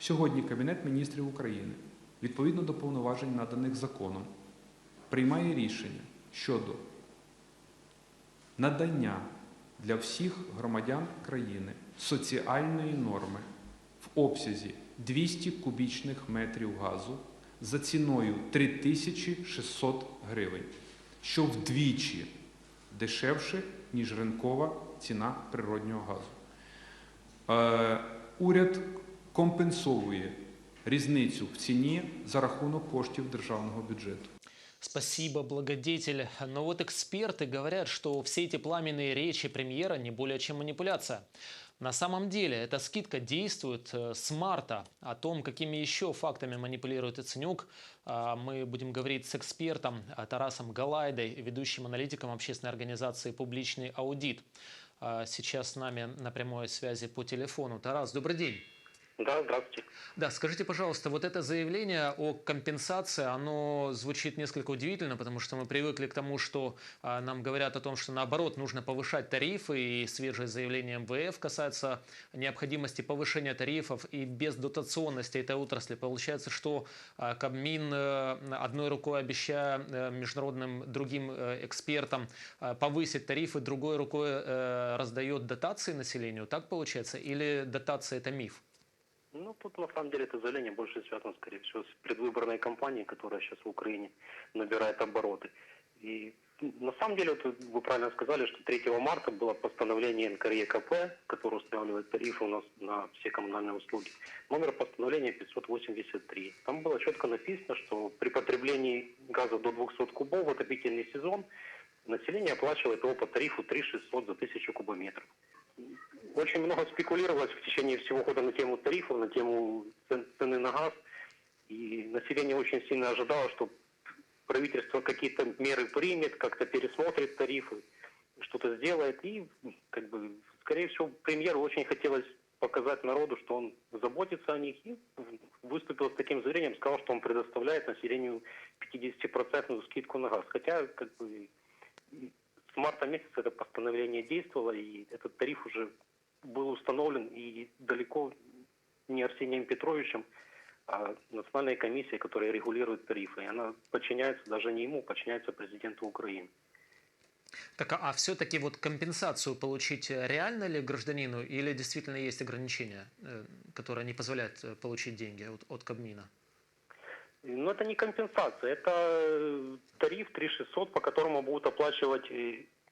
Сьогодні Кабінет міністрів України, відповідно до повноважень, наданих законом, приймає рішення щодо надання для всіх громадян країни соціальної норми в обсязі 200 кубічних метрів газу за ціною 3600 гривень, що вдвічі дешевше, ніж ринкова ціна природнього газу. Е, уряд компенсовує різницю в ціні за рахунок коштів державного бюджету. Спасибо, благодетель. Но вот эксперты говорят, что все эти пламенные речи премьера не более чем манипуляция. На самом деле эта скидка действует э, с марта. О том, какими еще фактами манипулирует Яценюк, а, мы будем говорить с экспертом а, Тарасом Галайдой, ведущим аналитиком общественной организации «Публичный аудит». А, Сейчас с нами на прямой связи по телефону. Тарас, добрый день. Да, здравствуйте. Да, скажите, пожалуйста, вот это заявление о компенсации, оно звучит несколько удивительно, потому что мы привыкли к тому, что а, нам говорят о том, что наоборот нужно повышать тарифы, и свежее заявление МВФ касается необходимости повышения тарифов и бездотационности этой отрасли. Получается, что а, Кабмин э, одной рукой обещая э, международным другим э, экспертам а, повысить тарифы, другой рукой э, раздает дотации населению. Так получается? Или дотация это миф? Ну, тут на самом деле это заявление больше связано, скорее всего, с предвыборной кампанией, которая сейчас в Украине набирает обороты. И на самом деле, вот вы правильно сказали, что 3 марта было постановление НКРЕКП, которое устанавливает тарифы у нас на все коммунальные услуги. Номер постановления 583. Там было четко написано, что при потреблении газа до 200 кубов в отопительный сезон население оплачивает его по тарифу 3600 за 1000 кубометров. Очень много спекулировалось в течение всего года на тему тарифов, на тему цен- цены на газ. И население очень сильно ожидало, что правительство какие-то меры примет, как-то пересмотрит тарифы, что-то сделает. И, как бы, скорее всего, премьеру очень хотелось показать народу, что он заботится о них. И выступил с таким заявлением, сказал, что он предоставляет населению 50% скидку на газ. Хотя, как бы, с марта месяца это постановление действовало, и этот тариф уже был установлен и далеко не Арсением Петровичем, а национальной комиссией, которая регулирует тарифы. И она подчиняется даже не ему, подчиняется президенту Украины. Так, а, все-таки вот компенсацию получить реально ли гражданину или действительно есть ограничения, э, которые не позволяют э, получить деньги от, от Кабмина? Но это не компенсация, это э, тариф 3600, по которому будут оплачивать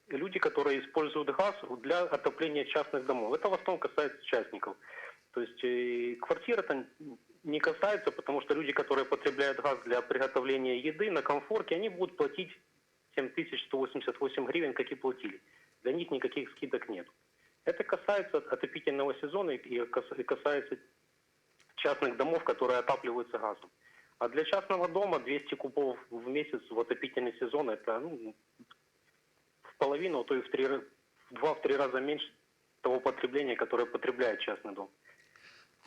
люди, которые используют газ для отопления частных домов. Это в основном касается частников. То есть э, квартир это не касается, потому что люди, которые потребляют газ для приготовления еды на комфорте, они будут платить 7188 гривен, как и платили. Для них никаких скидок нет. Это касается отопительного сезона и кас- и касается частных домов, которые отапливаются газом. А для частного дома 200 кубов в месяц в отопительный сезон это ну, половину, а то и в два-три раза меньше того потребления, которое потребляет частный дом.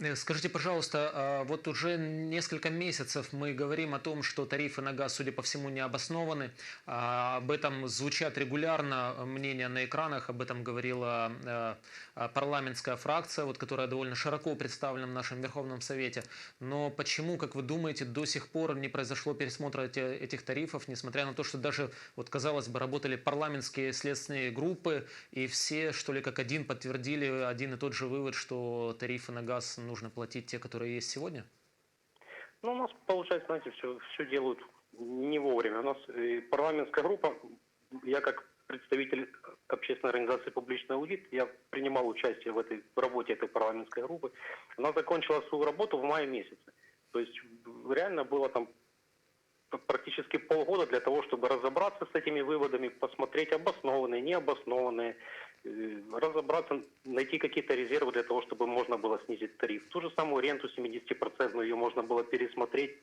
Э, Скажите, пожалуйста, а вот уже несколько месяцев мы говорим о том, что тарифы на газ, судя по всему, не обоснованы. А, Об этом звучат регулярно мнения на экранах, об этом говорила э, а, парламентская фракция, вот, которая довольно широко представлена в нашем Верховном Совете. Но почему, как вы думаете, до сих пор не произошло пересмотра эти- этих тарифов, несмотря на то, что даже, вот казалось бы, работали парламентские следственные группы, и все, что ли, как один подтвердили один и тот же вывод, что тарифы на газ нужно платить те, которые есть сегодня? Ну, у нас, получается, знаете, все, все делают не вовремя. У нас э, парламентская группа, я как представитель общественной организации «Публичный аудит», я принимал участие в этой в работе этой парламентской группы. Она закончила свою работу в мае месяце. То есть реально было там практически полгода для того, чтобы разобраться с этими выводами, посмотреть обоснованные, необоснованные, разобраться, найти какие-то резервы для того, чтобы можно было снизить тариф. Ту же самую ренту 70% ее можно было пересмотреть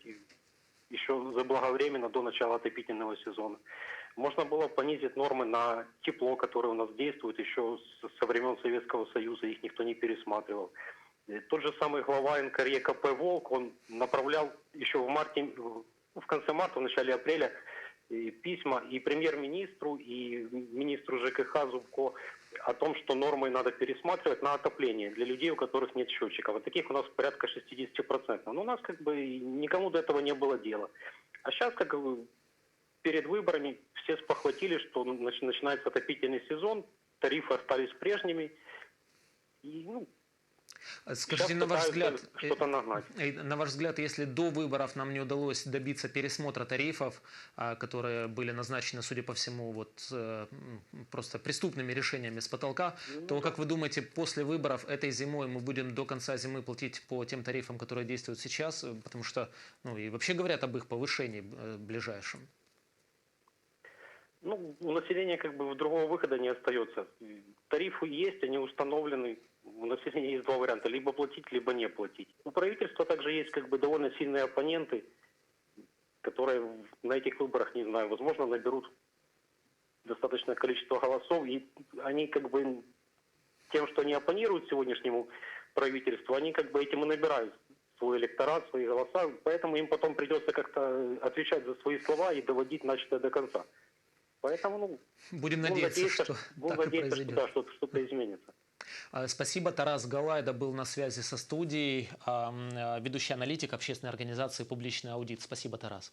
еще заблаговременно до начала отопительного сезона. Можно было понизить нормы на тепло, которое у нас действует еще со времен Советского Союза, их никто не пересматривал. Э, Тот же самый глава НКРЕКП «Волк», он направлял еще в марте, в конце марта, в начале апреля э, письма и премьер-министру, и министру ЖКХ Зубко о том, что нормы надо пересматривать на отопление для людей, у которых нет счетчиков. А таких у нас порядка 60%. Но у нас как бы никому до этого не было дела. А сейчас как бы перед выборами все спохватили, что нач- начинается отопительный сезон, тарифы остались прежними. И, ну, Скажите, сейчас на ваш взгляд, э, э, на ваш взгляд, если до выборов нам не удалось добиться пересмотра тарифов, а, которые были назначены, судя по всему, вот э, просто преступными решениями с потолка, Ну то как вы думаете, после выборов этой зимой мы будем до конца зимы платить по тем тарифам, которые действуют сейчас, Э, потому что, ну и вообще говорят об их повышении э, ближайшем. Ну, у населения как бы другого выхода не остается. Тарифы есть, они установлены. У населения есть два варианта. Либо платить, либо не платить. У правительства также есть как бы довольно сильные оппоненты, которые на этих выборах, не знаю, возможно, наберут достаточное количество голосов. И они как бы тем, что они оппонируют сегодняшнему правительству, они как бы этим и набирают свой электорат, свои голоса. Поэтому им потом придется как-то отвечать за свои слова и доводить начатое до конца. Поэтому, ну, Будем надеяться, надеяться, что будем надеяться, что, да, что что-то изменится. А, Спасибо. Тарас Галайда был на связи со студией, а, ведущий аналитик общественной организации «Публичный аудит». Спасибо, Тарас.